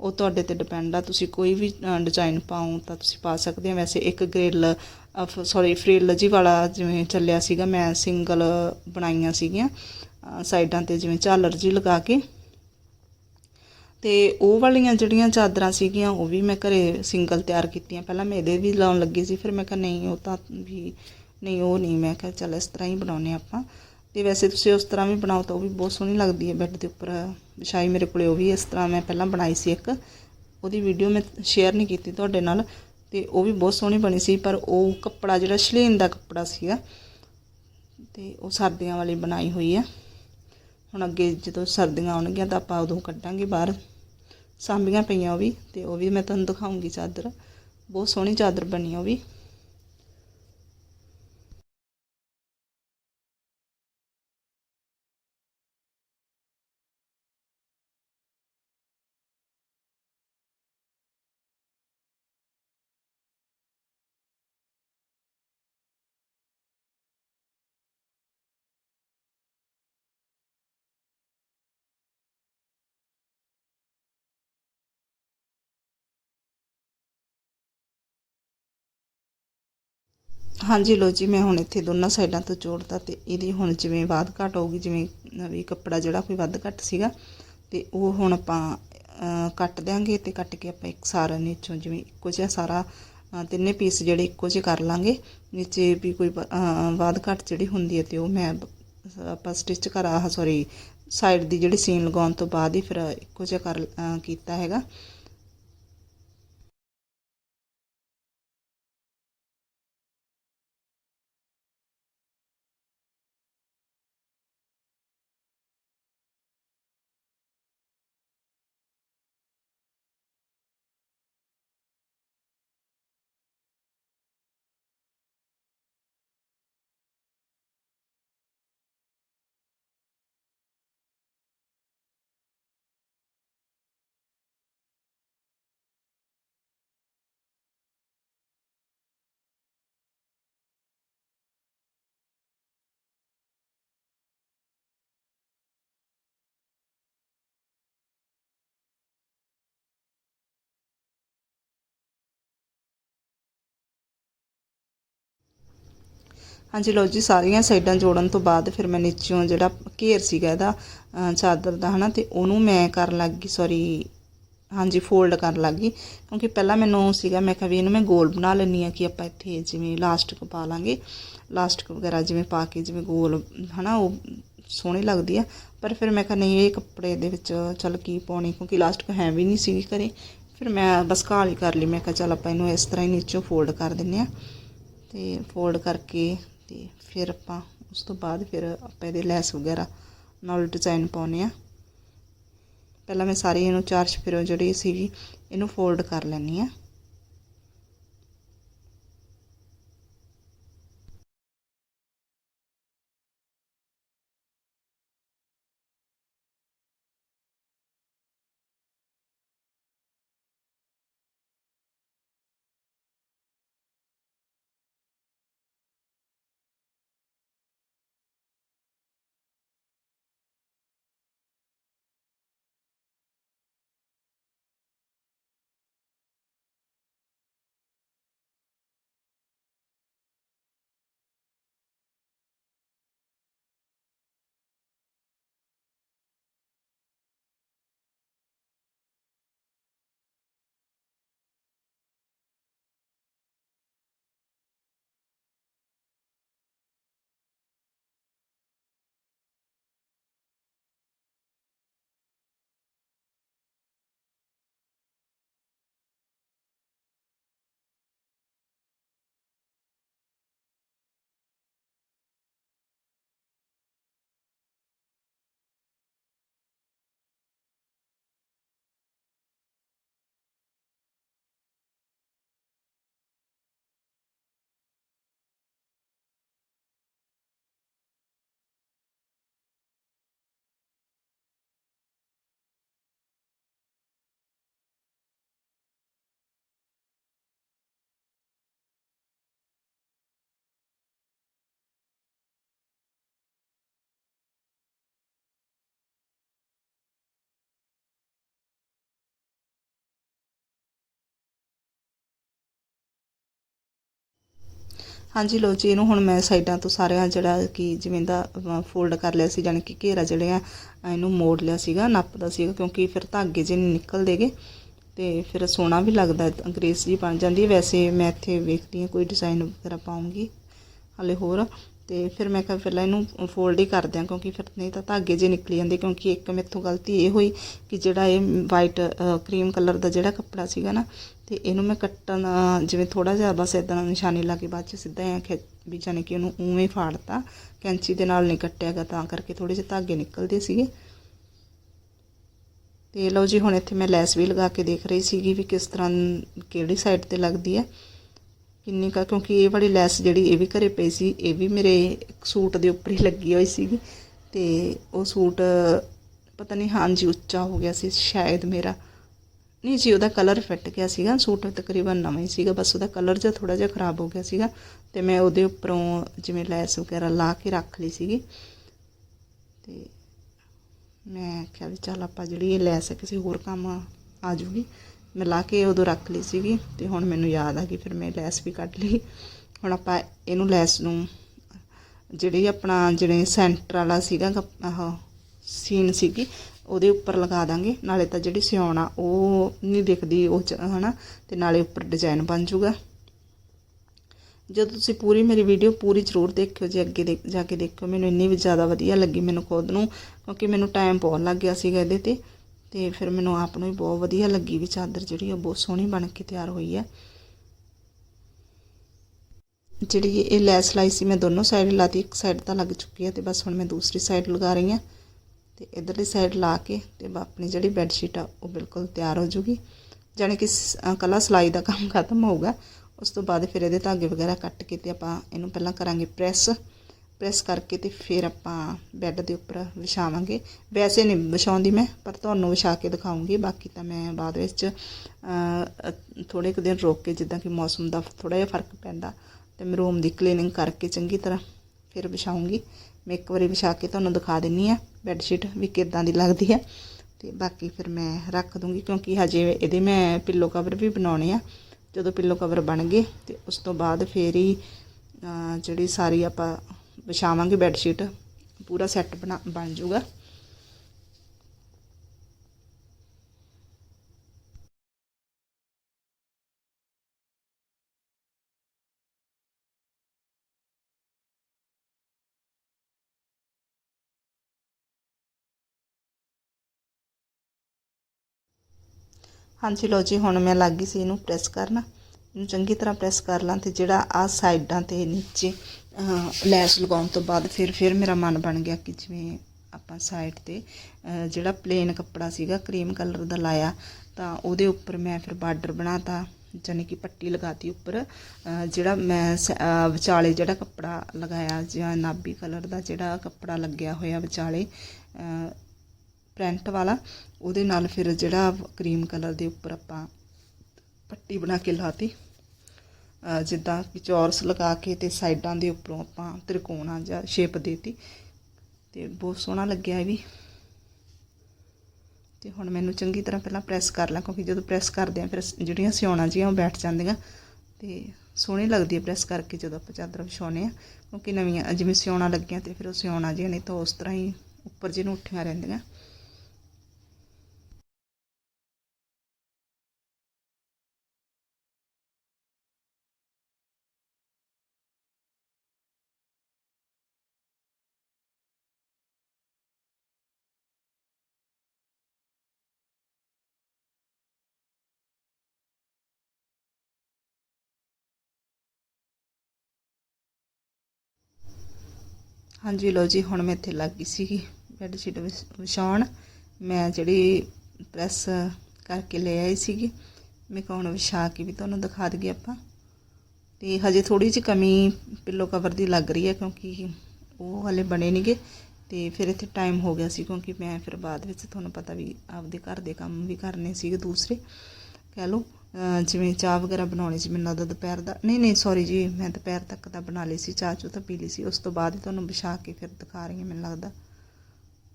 ਉਹ ਤੁਹਾਡੇ ਤੇ ਡਿਪੈਂਡ ਆ। ਤੁਸੀਂ ਕੋਈ ਵੀ ਡਿਜ਼ਾਈਨ ਪਾਓ ਤਾਂ ਤੁਸੀਂ ਪਾ ਸਕਦੇ ਹੋ। ਵੈਸੇ ਇੱਕ ਗ੍ਰਿਲ ਸੌਰੀ ਫ੍ਰਿਲ ਜੀ ਵਾਲਾ ਜਿਵੇਂ ਚੱਲਿਆ ਸੀਗਾ, ਮੈਂ ਸਿੰਗਲ ਬਣਾਈਆਂ ਸੀਗੀਆਂ। ਸਾਈਡਾਂ ਤੇ ਜਿਵੇਂ ਝਾਲਰ ਜੀ ਲਗਾ ਕੇ। ਤੇ ਉਹ ਵਾਲੀਆਂ ਜਿਹੜੀਆਂ ਚਾਦਰਾਂ ਸੀਗੀਆਂ, ਉਹ ਵੀ ਮੈਂ ਘਰੇ ਸਿੰਗਲ ਤਿਆਰ ਕੀਤੀਆਂ। ਪਹਿਲਾਂ ਮੈਂ ਇਹਦੇ ਵੀ ਲਾਉਣ ਲੱਗੀ ਸੀ, ਫਿਰ ਮੈਂ ਕਿਹਾ ਨਹੀਂ, ਉਹ ਤਾਂ ਵੀ ਨਹੀਂ, ਉਹ ਨਹੀਂ। ਮੈਂ ਕਿਹਾ ਚੱਲ ਇਸ ਤਰ੍ਹਾਂ ਹੀ ਬਣਾਉਨੇ ਆਪਾਂ। ਤੇ ਵੈਸੇ ਤੁਸੀਂ ਉਸ ਤਰ੍ਹਾਂ ਵੀ ਬਣਾਓ ਤਾਂ ਉਹ ਵੀ ਬਹੁਤ ਸੋਹਣੀ ਲੱਗਦੀ ਹੈ ਬੈੱਡ ਦੇ ਉੱਪਰ। ਵਿਛਾਈ ਮੇਰੇ ਕੋਲੇ ਉਹ ਵੀ ਇਸ ਤਰ੍ਹਾਂ ਮੈਂ ਪਹਿਲਾਂ ਬਣਾਈ ਸੀ ਇੱਕ। ਉਹਦੀ ਵੀਡੀਓ ਮੈਂ ਸ਼ੇਅਰ ਨਹੀਂ ਕੀਤੀ ਤੁਹਾਡੇ ਨਾਲ। ਤੇ ਉਹ ਵੀ ਬਹੁਤ ਸੋਹਣੀ ਬਣੀ ਸੀ, ਪਰ ਉਹ ਕੱਪੜਾ ਜਿਹੜਾ ਸ਼ਲੇਨ ਦਾ ਕੱਪੜਾ ਸੀਗਾ, ਤੇ ਉਹ ਸਰਦੀਆਂ ਵਾਲੀ ਬਣਾਈ ਹੋਈ ਹੈ। ਹੁਣ ਅੱਗੇ ਜਦੋਂ ਸਰਦੀਆਂ ਆਉਣਗੀਆਂ ਤਾਂ ਆਪਾਂ ਉਦੋਂ ਕੱਢਾਂਗੇ ਬਾਹਰ। ਸਾਂਭੀਆਂ ਪਈਆਂ ਉਹ ਵੀ, ਤੇ ਉਹ ਵੀ ਮੈਂ ਤੁਹਾਨੂੰ ਦਿਖਾਉਂਗੀ ਚਾਦਰ। ਬਹੁਤ ਸੋਹਣੀ ਚਾਦਰ ਬਣੀ ਉਹ ਵੀ। ਹਾਂਜੀ ਲੋ ਜੀ, ਮੈਂ ਹੁਣ ਇੱਥੇ ਦੋਨਾਂ ਸਾਈਡਾਂ ਤੋਂ ਜੋੜਤਾ ਤੇ ਇਹਦੀ ਹੁਣ ਜਿਵੇਂ ਬਾਦ ਘਟ ਹੋਊਗੀ, ਜਿਵੇਂ ਵੀ ਕੱਪੜਾ ਜਿਹੜਾ ਕੋਈ ਵੱਧ ਘੱਟ ਸੀਗਾ, ਤੇ ਉਹ ਹੁਣ ਆਪਾਂ ਕੱਟ ਦਿਆਂਗੇ ਤੇ ਕੱਟ ਕੇ ਆਪਾਂ ਇੱਕ ਸਾਰਾ ਨੀਚੋਂ ਜਿਵੇਂ ਇੱਕੋ ਜਿਹਾ ਸਾਰਾ ਤਿੰਨੇ ਪੀਸ ਜਿਹੜੇ ਇੱਕੋ ਜਿਹੇ ਕਰ ਲਾਂਗੇ। ਨੀਚੇ ਵੀ ਕੋਈ ਬਾਦ ਘੱਟ ਜਿਹੜੀ ਹੁੰਦੀ ਹੈ ਤੇ ਉਹ ਮੈਂ ਆਪਾਂ ਸਟਿਚ ਕਰਾ ਸੌਰੀ ਸਾਈਡ ਦੀ ਜਿਹੜੀ ਸੀਨ ਲਗਾਉਣ ਤੋਂ ਬਾਅਦ ਹੀ ਫਿਰ ਇੱਕੋ ਜਿਹਾ ਕਰ ਕੀਤਾ ਹੈਗਾ। ਹਾਂਜੀ ਲਓ ਜੀ, ਸਾਰੀਆਂ ਸਾਈਡਾਂ ਜੋੜਨ ਤੋਂ ਬਾਅਦ ਫਿਰ ਮੈਂ ਨੀਚੋਂ ਜਿਹੜਾ ਘੇਰ ਸੀਗਾ ਇਹਦਾ ਚਾਦਰ ਦਾ, ਹਨਾ, ਤੇ ਉਹਨੂੰ ਮੈਂ ਕਰਨ ਲੱਗ ਗਈ ਸੌਰੀ ਹਾਂਜੀ ਫੋਲਡ ਕਰਨ ਲੱਗ ਗਈ। ਕਿਉਂਕਿ ਪਹਿਲਾਂ ਮੈਨੂੰ ਸੀਗਾ, ਮੈਂ ਕਿਹਾ ਵੀ ਇਹਨੂੰ ਮੈਂ ਗੋਲ ਬਣਾ ਲੈਣੀ ਆ ਕਿ ਆਪਾਂ ਇੱਥੇ ਜਿਵੇਂ ਲਾਸਟਿਕ ਪਾ ਲਾਂਗੇ। ਲਾਸਟਿਕ ਵਗੈਰਾ ਜਿਵੇਂ ਪਾ ਕੇ, ਜਿਵੇਂ ਗੋਲ, ਹਨਾ, ਉਹ ਸੋਹਣੀ ਲੱਗਦੀ ਆ। ਪਰ ਫਿਰ ਮੈਂ ਕਿਹਾ, ਨਹੀਂ, ਇਹ ਕੱਪੜੇ ਦੇ ਵਿੱਚ ਚੱਲ ਕੀ ਪਾਉਣੀ? ਕਿਉਂਕਿ ਲਾਸਟਿਕ ਹੈ ਵੀ ਨਹੀਂ ਸੀਗੀ ਘਰੇ। ਫਿਰ ਮੈਂ ਬਸ ਕਾਲੀ ਕਰ ਲਈ, ਮੈਂ ਕਿਹਾ ਚੱਲ ਆਪਾਂ ਇਹਨੂੰ ਇਸ ਤਰ੍ਹਾਂ ਹੀ ਨੀਚੋਂ ਫੋਲਡ ਕਰ ਦਿੰਨੇ ਆ ਤੇ ਫੋਲਡ ਕਰਕੇ ਤੇ ਫਿਰ ਆਪਾਂ ਉਸ ਤੋਂ ਬਾਅਦ ਫਿਰ ਆਪਾਂ ਇਹਦੇ ਲੈਸ ਵਗੈਰਾ ਨਾਲ ਡਿਜ਼ਾਈਨ ਪਾਉਨੇ ਆ ਪਹਿਲਾਂ ਮੈਂ ਸਾਰੀ ਇਹਨੂੰ ਚਾਰ ਚਫੇਰੋ ਜਿਹੜੀ ਸੀਗੀ, ਇਹਨੂੰ ਫੋਲਡ ਕਰ ਲੈਣੀ ਆ ਹਾਂਜੀ ਲੋ ਜੀ, ਇਹਨੂੰ ਹੁਣ ਮੈਂ ਸਾਈਡਾਂ ਤੋਂ ਸਾਰਿਆਂ ਜਿਹੜਾ ਕਿ ਜਿਵੇਂ ਦਾ ਫੋਲਡ ਕਰ ਲਿਆ ਸੀ, ਜਾਣੀ ਕਿ ਘੇਰਾ ਜਿਹੜੇ ਆ ਇਹਨੂੰ ਮੋੜ ਲਿਆ ਸੀਗਾ, ਨੱਪਦਾ ਸੀਗਾ, ਕਿਉਂਕਿ ਫਿਰ ਧਾਗੇ ਜੇ ਨਹੀਂ ਨਿਕਲਦੇਗੇ ਤੇ ਫਿਰ ਸੋਹਣਾ ਵੀ ਲੱਗਦਾ, ਅੰਗਰੇਜ਼ ਜੀ ਬਣ ਜਾਂਦੀ ਹੈ। ਵੈਸੇ ਮੈਂ ਇੱਥੇ ਵੇਖਦੀ ਹਾਂ, ਕੋਈ ਡਿਜ਼ਾਈਨ ਵਗੈਰਾ ਪਾਉਂਗੀ, ਹਲੇ ਹੋਰ। ਤੇ ਫਿਰ ਮੈਂ ਕਿਹਾ ਪਹਿਲਾਂ ਇਹਨੂੰ ਫੋਲਡ ਹੀ ਕਰ ਦਿਆਂ, ਕਿਉਂਕਿ ਫਿਰ ਨਹੀਂ ਤਾਂ ਧਾਗੇ ਜੇ ਨਿਕਲ ਜਾਂਦੇ, ਕਿਉਂਕਿ ਇੱਕ ਮੇਥੋਂ ਗਲਤੀ ਇਹ ਹੋਈ ਕਿ ਜਿਹੜਾ ਇਹ ਵਾਈਟ ਕਰੀਮ ਕਲਰ ਦਾ ਜਿਹੜਾ ਕੱਪੜਾ ਸੀਗਾ ਨਾ ਤੇ ਇਹਨੂੰ ਮੈਂ ਕੱਟਣ, ਜਿਵੇਂ ਥੋੜਾ ਜਿਹਾ ਬਸ ਇਦਾਂ ਨਿਸ਼ਾਨੀ ਲਾ ਕੇ ਬਾਅਦ ਚ ਸਿੱਧਾ ਐ ਖਿੱਚ ਵੀ ਜਾਣੀ ਕਿ ਉਹਨੂੰ ਉਵੇਂ ਫਾੜਤਾ। ਕੈਂਚੀ ਦੇ ਨਾਲ ਨਹੀਂ ਕੱਟਿਆਗਾ, ਤਾਂ ਕਰਕੇ ਥੋੜੇ ਜਿਹੇ ਧਾਗੇ ਨਿਕਲਦੇ ਸੀਗੇ। ਤੇ ਲਓ ਜੀ, ਹੁਣ ਇੱਥੇ ਮੈਂ ਲੈਸ ਵੀ ਲਗਾ ਕੇ ਦੇਖ ਰਹੀ ਸੀਗੀ ਵੀ ਕਿਸ ਤਰ੍ਹਾਂ, ਕਿਹੜੀ ਸਾਈਡ ਤੇ ਲੱਗਦੀ ਹੈ। ਕਿੰਨੀ ਕਾ, ਕਿਉਂਕਿ ਇਹ ਵਾਲੀ ਲੈਸ ਜਿਹੜੀ ਇਹ ਵੀ ਘਰੇ ਪਈ ਸੀ, ਇਹ ਵੀ ਮੇਰੇ ਸੂਟ ਦੇ ਉੱਪਰ ਹੀ ਲੱਗੀ ਹੋਈ ਸੀਗੀ। ਤੇ ਉਹ ਸੂਟ, ਪਤਾ ਨਹੀਂ ਹਾਂਜੀ ਉੱਚਾ ਹੋ ਗਿਆ ਸੀ, ਸ਼ਾਇਦ ਮੇਰਾ। ਨਹੀਂ ਜੀ, ਉਹਦਾ ਕਲਰ ਫਿੱਟ ਗਿਆ ਸੀਗਾ, ਸੂਟ ਤਕਰੀਬਨ ਨਵਾਂ ਹੀ ਸੀਗਾ, ਬਸ ਉਹਦਾ ਕਲਰ ਜਿਹਾ ਥੋੜਾ ਜਿਹਾ ਖਰਾਬ ਹੋ ਗਿਆ ਸੀਗਾ ਤੇ ਮੈਂ ਉਹਦੇ ਉੱਪਰੋਂ ਜਿਵੇਂ ਲੈਸ ਵਗੈਰਾ ਲਾ ਕੇ ਰੱਖ ਲਈ ਸੀਗੀ। ਤੇ ਮੈਂ ਕਿਹਾ ਵੀ ਚੱਲ ਆਪਾਂ ਜਿਹੜੀ ਇਹ ਲੈਸ ਹੈ ਕਿਸੇ ਹੋਰ ਕੰਮ ਆ ਜੂਗੀ। ਮੈਂ ਲਾ ਕੇ ਉਦੋਂ ਰੱਖ ਲਈ ਸੀਗੀ ਤੇ ਹੁਣ ਮੈਨੂੰ ਯਾਦ ਆ ਗਈ, ਫਿਰ ਮੈਂ ਲੈਸ ਵੀ ਕੱਢ ਲਈ। ਹੁਣ ਆਪਾਂ ਇਹਨੂੰ ਲੈਸ ਨੂੰ ਜਿਹੜੀ ਆਪਣਾ, ਜਿਹੜੇ ਸੈਂਟਰ ਵਾਲਾ ਸੀਗਾ, ਆਹ ਸੀਨ ਸੀਗੀ ਉਹਦੇ ਉੱਪਰ ਲਗਾ ਦਾਂਗੇ, ਨਾਲੇ ਤਾਂ ਜਿਹੜੀ ਸਿਉਣਾ ਉਹ ਨਹੀਂ ਦਿਖਦੀ, ਉਹ ਚ, ਹਨਾ? ਤੇ ਨਾਲੇ ਉੱਪਰ ਡਿਜ਼ਾਈਨ ਬਣ ਜਾਊਗਾ ਜਦੋਂ ਤੁਸੀਂ ਪੂਰੀ ਮੇਰੀ ਵੀਡੀਓ ਪੂਰੀ ਜ਼ਰੂਰ ਦੇਖਿਓ, ਜੇ ਅੱਗੇ ਦੇਖ, ਜਾ ਕੇ ਦੇਖਿਓ। ਮੈਨੂੰ ਇੰਨੀ ਵੀ ਜ਼ਿਆਦਾ ਵਧੀਆ ਲੱਗੀ ਮੈਨੂੰ ਖੁਦ ਨੂੰ, ਕਿਉਂਕਿ ਮੈਨੂੰ ਟਾਈਮ ਬਹੁਤ ਲੱਗ ਗਿਆ ਸੀਗਾ ਇਹਦੇ ਤੇ। ਤੇ ਫਿਰ ਮੈਨੂੰ ਆਪ ਨੂੰ ਵੀ ਬਹੁਤ ਵਧੀਆ ਲੱਗੀ ਵੀ ਚਾਦਰ ਜਿਹੜੀ ਆ ਬਹੁਤ ਸੋਹਣੀ ਬਣ ਕੇ ਤਿਆਰ ਹੋਈ ਹੈ ਜਿਹੜੀ ਇਹ ਲੈਸ ਲਾਈ ਸੀ, ਮੈਂ ਦੋਨੋਂ ਸਾਈਡ ਲਾਤੀ, ਇੱਕ ਸਾਈਡ ਤਾਂ ਲੱਗ ਚੁੱਕੀ ਹੈ ਤੇ ਬਸ ਹੁਣ ਮੈਂ ਦੂਸਰੀ ਸਾਈਡ ਲਗਾ ਰਹੀ ਹਾਂ ਤੇ ਇਧਰਲੀ ਸਾਈਡ ਲਾ ਕੇ ਤੇ ਆਪਣੀ ਜਿਹੜੀ ਬੈੱਡ ਸ਼ੀਟ ਆ ਉਹ ਬਿਲਕੁਲ ਤਿਆਰ ਹੋ ਜੂਗੀ। ਜਾਣੀ ਕਿ ਸ- ਅ, ਕੱਲਾ ਸਿਲਾਈ ਦਾ ਕੰਮ ਖਤਮ ਹੋਊਗਾ। ਉਸ ਤੋਂ ਬਾਅਦ ਫਿਰ ਇਹਦੇ ਧਾਗੇ ਵਗੈਰਾ ਕੱਟ ਕੇ ਤੇ ਆਪਾਂ ਇਹਨੂੰ ਪਹਿਲਾਂ ਕਰਾਂਗੇ ਪ੍ਰੈਸ ਪ੍ਰੈਸ ਕਰਕੇ ਤੇ ਫਿਰ ਆਪਾਂ ਬੈੱਡ ਦੇ ਉੱਪਰ ਵਿਛਾਵਾਂਗੇ। ਵੈਸੇ ਨਹੀਂ ਵਿਛਾਉਂਦੀ ਮੈਂ ਪਰ ਤੁਹਾਨੂੰ ਵਿਛਾ ਕੇ ਦਿਖਾਉਂਗੀ। ਬਾਕੀ ਤਾਂ ਮੈਂ ਬਾਅਦ ਵਿੱਚ ਥੋੜੇ ਕੁ ਦਿਨ ਰੋਕ ਕੇ ਜਿੱਦਾਂ ਕਿ ਮੌਸਮ ਦਾ ਥੋੜਾ ਜਿਹਾ ਫ਼ਰਕ ਪੈਂਦਾ ਤੇ ਮੈਂ ਰੂਮ ਦੀ ਕਲੀਨਿੰਗ ਕਰਕੇ ਚੰਗੀ ਤਰ੍ਹਾਂ ਫਿਰ ਵਿਛਾਉਂਗੀ। ਮੈਂ ਇੱਕ ਵਾਰੀ ਵਿਛਾ ਕੇ ਤੁਹਾਨੂੰ ਦਿਖਾ ਦਿੰਨੀ ਆ। ਬੈੱਡਸ਼ੀਟ ਵੀ ਕਿੱਦਾਂ ਦੀ ਲੱਗਦੀ ਹੈ। ਤੇ ਬਾਕੀ ਫਿਰ ਮੈਂ ਰੱਖ ਦੂੰਗੀ ਕਿਉਂਕਿ ਹਜੇ ਇਹਦੇ ਮੈਂ ਪਿੱਲੋ ਕਵਰ ਵੀ ਬਣਾਉਣੇ ਆ। ਜਦੋਂ ਪਿੱਲੋ ਕਵਰ ਬਣ ਗਏ ਤੇ ਉਸ ਤੋਂ ਬਾਅਦ ਫੇਰ ਹੀ ਜਿਹੜੀ ਸਾਰੀ ਆਪਾਂ ਵਿਛਾਵਾਂਗੇ ਬੈੱਡਸ਼ੀਟ ਪੂਰਾ ਸੈੱਟ ਬਣਾ ਬਣ ਜਾਊਗਾ। ਹਾਂਜੀ ਲਓ ਜੀ, ਹੁਣ ਮੈਂ ਲੱਗ ਗਈ ਸੀ ਇਹਨੂੰ ਪ੍ਰੈਸ ਕਰਨਾ। ਇਹਨੂੰ ਚੰਗੀ ਤਰ੍ਹਾਂ ਪ੍ਰੈਸ ਕਰ ਲਾਂ ਤੇ ਜਿਹੜਾ ਆ ਸਾਈਡਾਂ ਤੇ ਨੀਚੇ ਲੈਸ ਲਗਾਉਣ ਤੋਂ ਬਾਅਦ ਫਿਰ ਫਿਰ ਮੇਰਾ ਮਨ ਬਣ ਗਿਆ ਕਿ ਜਿਵੇਂ ਆਪਾਂ ਸਾਈਡ ਤੇ ਜਿਹੜਾ ਪਲੇਨ ਕੱਪੜਾ ਸੀਗਾ ਕਰੀਮ ਕਲਰ ਦਾ ਲਾਇਆ, ਤਾਂ ਉਹਦੇ ਉੱਪਰ ਮੈਂ ਫਿਰ ਬਾਰਡਰ ਬਣਾਤਾ, ਜਾਣੀ ਕਿ ਪੱਟੀ ਲਗਾਤੀ ਉੱਪਰ। ਜਿਹੜਾ ਮੈਂ ਵਿਚਾਲੇ ਜਿਹੜਾ ਕੱਪੜਾ ਲਗਾਇਆ, ਜਾਂ ਨਾਬੀ ਕਲਰ ਦਾ ਜਿਹੜਾ ਕੱਪੜਾ ਲੱਗਿਆ ਹੋਇਆ ਵਿਚਾਲੇ ਪ੍ਰਿੰਟ ਵਾਲਾ ਉਹਦੇ ਨਾਲ ਫਿਰ ਜਿਹੜਾ ਕਰੀਮ ਕਲਰ ਦੇ ਉੱਪਰ ਆਪਾਂ ਪੱਟੀ ਬਣਾ ਕੇ ਲਾਤੀ। ਅਹ ਜਿੱਦਾਂ ਕਿ ਚੌਰਸ ਲਗਾ ਕੇ ਤੇ ਸਾਈਡਾਂ ਦੇ ਉੱਪਰੋਂ ਆਪਾਂ ਤ੍ਰਿਕੋਣਾ ਜਾਂ ਸ਼ੇਪ ਦੇਤੀ ਤੇ ਬਹੁਤ ਸੋਹਣਾ ਲੱਗਿਆ ਇਹ ਵੀ। ਤੇ ਹੁਣ ਮੈਨੂੰ ਚੰਗੀ ਤਰ੍ਹਾਂ ਪਹਿਲਾਂ ਪ੍ਰੈਸ ਕਰ ਲਾਂ ਕਿਉਂਕਿ ਜਦੋਂ ਪ੍ਰੈਸ ਕਰਦੇ ਆ ਫਿਰ ਜਿਹੜੀਆਂ ਸਿਉਣਾ ਜੀਆਂ ਉਹ ਬੈਠ ਜਾਂਦੀਆਂ ਤੇ ਸੋਹਣੀ ਲੱਗਦੀ ਹੈ ਪ੍ਰੈਸ ਕਰਕੇ ਜਦੋਂ ਆਪਾਂ ਚਾਦਰ ਵਿਛਾਉਨੇ ਆ ਕਿਉਂਕਿ ਨਵੀਆਂ, ਜਿਵੇਂ ਸਿਉਣਾ ਲੱਗੀਆਂ ਤੇ ਫਿਰ ਉਹ ਸਿਉਣਾ ਜੀਆਂ ਨਹੀਂ ਤਾਂ ਉਸ ਤਰ੍ਹਾਂ ਹੀ ਉੱਪਰ ਜਿਹਨੂੰ ਉੱਠੀਆਂ ਰਹਿੰਦੀਆਂ। ਹਾਂਜੀ ਲਓ ਜੀ, ਹੁਣ ਮੈਂ ਇੱਥੇ ਲੱਗ ਗਈ ਸੀਗੀ ਬੈੱਡ ਸ਼ੀਟ ਵਿਛ- ਵਿਛਾਉਣ। ਮੈਂ ਜਿਹੜੀ ਪ੍ਰੈਸ ਕਰਕੇ ਲੈ ਆਈ ਸੀਗੀ, ਮੈਂ ਕੌਣ ਵਿਛਾ ਕੇ ਵੀ ਤੁਹਾਨੂੰ ਦਿਖਾ ਦਈਏ ਆਪਾਂ। ਤੇ ਹਜੇ ਥੋੜੀ ਜਿਹੀ ਕਮੀ ਪਿੱਲੋ ਕਵਰ ਦੀ ਲੱਗ ਰਹੀ ਹੈ ਕਿਉਂਕਿ ਉਹ ਹਲੇ ਬਣੇ ਨਹੀਂਗੇ ਤੇ ਫਿਰ ਇੱਥੇ ਟਾਈਮ ਹੋ ਗਿਆ ਸੀ ਕਿਉਂਕਿ ਮੈਂ ਫਿਰ ਬਾਅਦ ਵਿੱਚ ਤੁਹਾਨੂੰ ਪਤਾ ਵੀ ਆਪਦੇ ਘਰ ਦੇ ਕੰਮ ਵੀ ਕਰਨੇ ਸੀਗੇ ਦੂਸਰੇ। ਕਹਿ ਲਓ ਜਿਵੇਂ ਚਾਹ ਵਗੈਰਾ ਬਣਾਉਣੀ ਸੀ, ਮੈਨੂੰ ਲੱਗਦਾ ਦੁਪਹਿਰ ਦਾ। ਨਹੀਂ ਨਹੀਂ ਸੌਰੀ ਜੀ, ਮੈਂ ਦੁਪਹਿਰ ਤੱਕ ਤਾਂ ਬਣਾ ਲਈ ਸੀ, ਚਾਹ ਚੂ ਤਾਂ ਪੀ ਲਈ ਸੀ। ਉਸ ਤੋਂ ਬਾਅਦ ਹੀ ਤੁਹਾਨੂੰ ਵਿਛਾ ਕੇ ਫਿਰ ਦਿਖਾ ਰਹੀ ਹਾਂ, ਮੈਨੂੰ ਲੱਗਦਾ।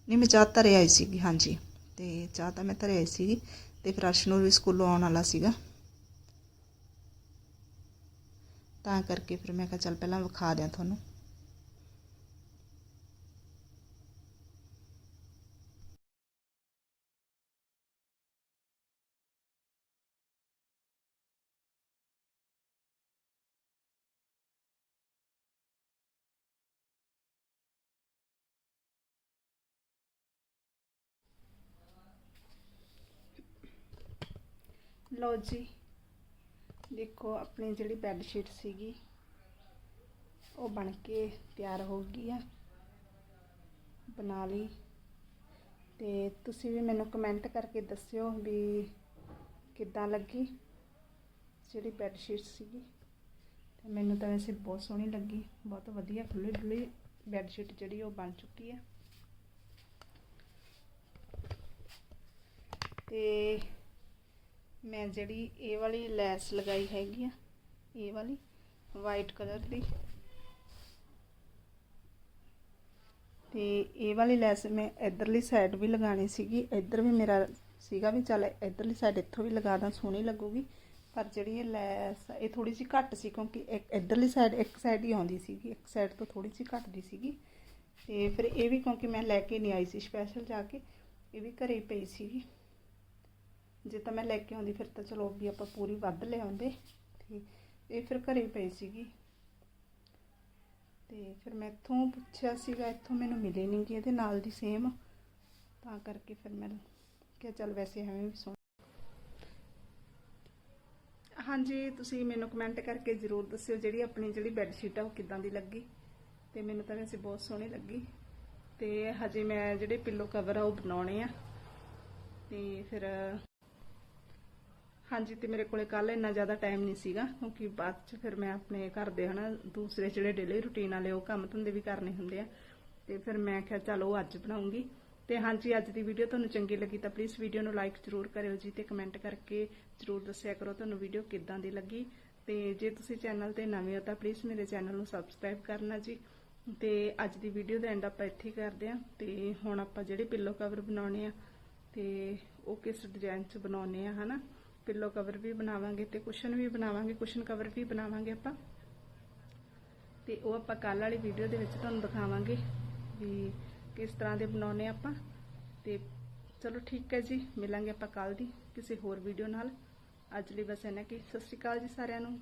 ਨਹੀਂ, ਮੈਂ ਚਾਹ ਧਰੇ ਆਈ ਸੀਗੀ, ਹਾਂਜੀ। ਤੇ ਚਾਹ ਤਾਂ ਮੈਂ ਧਰੇ ਆਈ ਸੀਗੀ ਤੇ ਫਿਰ ਅਰਸ਼ਨੂਰ ਵੀ ਸਕੂਲੋਂ ਆਉਣ ਵਾਲਾ ਸੀਗਾ। ਤਾਂ ਕਰਕੇ ਫਿਰ ਮੈਂ ਕਿਹਾ ਚੱਲ ਪਹਿਲਾਂ ਵਿਖਾ ਦਿਆਂ ਤੁਹਾਨੂੰ। ਲਓ ਜੀ। ਦੇਖੋ, ਆਪਣੀ ਜਿਹੜੀ ਬੈੱਡ ਸ਼ੀਟ ਸੀਗੀ, ਉਹ ਬਣ ਕੇ ਤਿਆਰ ਹੋ ਗਈ ਆ। ਬਣਾ ਲਈ। ਤੇ ਤੁਸੀਂ ਵੀ ਮੈਨੂੰ ਕਮੈਂਟ ਕਰਕੇ ਦੱਸਿਓ ਵੀ ਕਿੱਦਾਂ ਲੱਗੀ ਜਿਹੜੀ ਬੈੱਡ ਸ਼ੀਟ ਸੀਗੀ। ਤੇ ਮੈਨੂੰ ਤਾਂ ਵੈਸੇ ਬਹੁਤ ਸੋਹਣੀ ਲੱਗੀ। ਬਹੁਤ ਵਧੀਆ ਖੁੱਲੀ ਡੁੱਲੀ ਬੈੱਡ ਸ਼ੀਟ ਜਿਹੜੀ ਉਹ ਬਣ ਚੁੱਕੀ ਹੈ ਤੇ ਮੈਂ ਜਿਹੜੀ ਇਹ ਵਾਲੀ ਲੈਸ ਲਗਾਈ ਹੈਗੀ ਆ, ਇਹ ਵਾਲੀ ਵਾਈਟ ਕਲਰ ਦੀ। ਤੇ ਇਹ ਵਾਲੀ ਲੈਸ ਮੈਂ ਇਧਰਲੀ ਸਾਈਡ ਵੀ ਲਗਾਣੀ ਸੀਗੀ, ਇੱਧਰ ਵੀ ਮੇਰਾ ਸੀਗਾ ਵੀ ਚੱਲ ਇਧਰਲੀ ਸਾਈਡ ਇੱਥੋਂ ਵੀ ਲਗਾ ਦਾਂ, ਸੋਹਣੀ ਲੱਗੂਗੀ। ਪਰ ਜਿਹੜੀ ਇਹ ਲੈਸ ਇਹ ਥੋੜੀ ਜਿਹੀ ਘੱਟ ਸੀ ਕਿਉਂਕਿ ਇੱਕ ਇਧਰਲੀ ਸਾਈਡ ਇੱਕ ਸਾਈਡ ਹੀ ਆਉਂਦੀ ਸੀਗੀ, ਇੱਕ ਸਾਈਡ ਤੋਂ ਥੋੜੀ ਜਿਹੀ ਘੱਟਦੀ ਸੀਗੀ। ਤੇ ਫਿਰ ਇਹ ਵੀ ਕਿਉਂਕਿ ਮੈਂ ਲੈ ਕੇ ਨਹੀਂ ਆਈ ਸੀ ਸਪੈਸ਼ਲ ਜਾ ਕੇ, ਇਹ ਵੀ ਘਰੇ ਪਈ ਸੀਗੀ। ਜੇ ਤਾਂ ਮੈਂ ਲੈ ਕੇ ਆਉਂਦੀ, ਫਿਰ ਤਾਂ ਚਲੋ ਵੀ ਆਪਾਂ ਪੂਰੀ ਵੱਧ ਲੈ ਆਉਂਦੇ। ਤੇ ਇਹ ਫਿਰ ਘਰੇ ਪਈ ਸੀਗੀ। ਤੇ ਫਿਰ ਮੈਂ ਇੱਥੋਂ ਪੁੱਛਿਆ ਸੀਗਾ, ਇੱਥੋਂ ਮੈਨੂੰ ਮਿਲੇ ਨਹੀਂ ਕਿ ਇਹਦੇ ਨਾਲ ਦੀ ਸੇਮ ਤਾਂ ਕਰਕੇ ਫਿਰ ਮੈਂ ਕਿਹਾ ਚੱਲ ਵੈਸੇ ਐਵੇਂ ਵੀ ਸੋਹਣਾ। ਹਾਂਜੀ, ਤੁਸੀਂ ਮੈਨੂੰ ਕਮੈਂਟ ਕਰਕੇ ਜ਼ਰੂਰ ਦੱਸਿਓ ਜਿਹੜੀ ਆਪਣੀ ਜਿਹੜੀ ਬੈੱਡ ਸ਼ੀਟ ਆ, ਉਹ ਕਿੱਦਾਂ ਦੀ ਲੱਗੀ? ਤੇ ਮੈਨੂੰ ਤਾਂ ਵੈਸੇ ਬਹੁਤ ਸੋਹਣੀ ਲੱਗੀ। ਤੇ ਹਜੇ ਮੈਂ ਜਿਹੜੇ ਪਿੱਲੋ ਕਵਰ ਆ, ਉਹ ਬਣਾਉਣੇ ਆ। ਤੇ ਫਿਰ ਹਾਂਜੀ, ਤੇ ਮੇਰੇ ਕੋਲੇ ਕੱਲ ਇੰਨਾ ਜ਼ਿਆਦਾ ਟਾਈਮ ਨਹੀਂ ਸੀਗਾ, ਕਿਉਂਕਿ ਬਾਅਦ ਚ ਫਿਰ ਮੈਂ ਆਪਣੇ ਘਰ ਦੇ ਹਨਾ, ਦੂਸਰੇ ਜਿਹੜੇ ਡੇਲੀ ਰੁਟੀਨ ਵਾਲੇ, ਉਹ ਕੰਮ ਧੰਦੇ ਵੀ ਕਰਨੇ ਹੁੰਦੇ ਆ। ਤੇ ਫਿਰ ਮੈਂ ਕਿਹਾ ਚਲ ਉਹ ਅੱਜ ਬਣਾਉਂਗੀ। ਤੇ ਹਾਂਜੀ, ਅੱਜ ਦੀ ਵੀਡੀਓ ਤੁਹਾਨੂੰ ਚੰਗੀ ਲੱਗੀ ਤਾਂ ਪਲੀਜ਼ ਵੀਡੀਓ ਨੂੰ ਲਾਈਕ ਜ਼ਰੂਰ ਕਰਿਓ ਜੀ ਤੇ ਕਮੈਂਟ ਕਰਕੇ ਜ਼ਰੂਰ ਦੱਸਿਆ ਕਰੋ ਤੁਹਾਨੂੰ ਵੀਡੀਓ ਕਿੱਦਾਂ ਦੀ ਲੱਗੀ। ਤੇ ਜੇ ਤੁਸੀਂ ਚੈਨਲ ਤੇ ਨਵੇਂ ਹੋ ਤਾਂ ਪਲੀਜ਼ ਮੇਰੇ ਚੈਨਲ ਨੂੰ ਸਬਸਕ੍ਰਾਈਬ ਕਰਨਾ ਜੀ। ਤੇ ਅੱਜ ਦੀ ਵੀਡੀਓ ਦਾ ਐਂਡ ਆਪਾਂ ਇੱਥੇ ਹੀ ਕਰਦੇ ਆ ਤੇ ਹੁਣ ਆਪਾਂ ਜਿਹੜੇ ਪਿੱਲੋ ਕਵਰ ਬਣਾਉਣੇ ਆ, ਤੇ ਉਹ ਕਿਸ ਡਿਜ਼ਾਈਨ 'ਚ ਬਣਾਉਣੇ ਆ, ਹਨਾ? ਪਿੱਲੋ ਕਵਰ ਵੀ ਬਣਾਵਾਂਗੇ ਤੇ ਕੁਸ਼ਨ ਵੀ ਬਣਾਵਾਂਗੇ ਕੁਸ਼ਨ ਕਵਰ ਵੀ ਬਣਾਵਾਂਗੇ ਆਪਾਂ। ਤੇ ਉਹ ਆਪਾਂ ਕੱਲ ਵਾਲੀ ਵੀਡੀਓ ਦੇ ਵਿੱਚ ਤੁਹਾਨੂੰ ਦਿਖਾਵਾਂਗੇ ਵੀ ਕਿਸ ਤਰ੍ਹਾਂ ਦੇ ਬਣਾਉਣੇ ਆਪਾਂ। ਤੇ ਚਲੋ ਠੀਕ ਹੈ ਜੀ, ਮਿਲਾਂਗੇ ਆਪਾਂ ਕੱਲ ਦੀ ਕਿਸੇ ਹੋਰ ਵੀਡੀਓ ਨਾਲ। ਅੱਜ ਲਈ ਬਸ ਇਹਨਾਂ ਕਿ ਸਤਿ ਸ਼੍ਰੀ ਅਕਾਲ ਜੀ ਸਾਰਿਆਂ ਨੂੰ।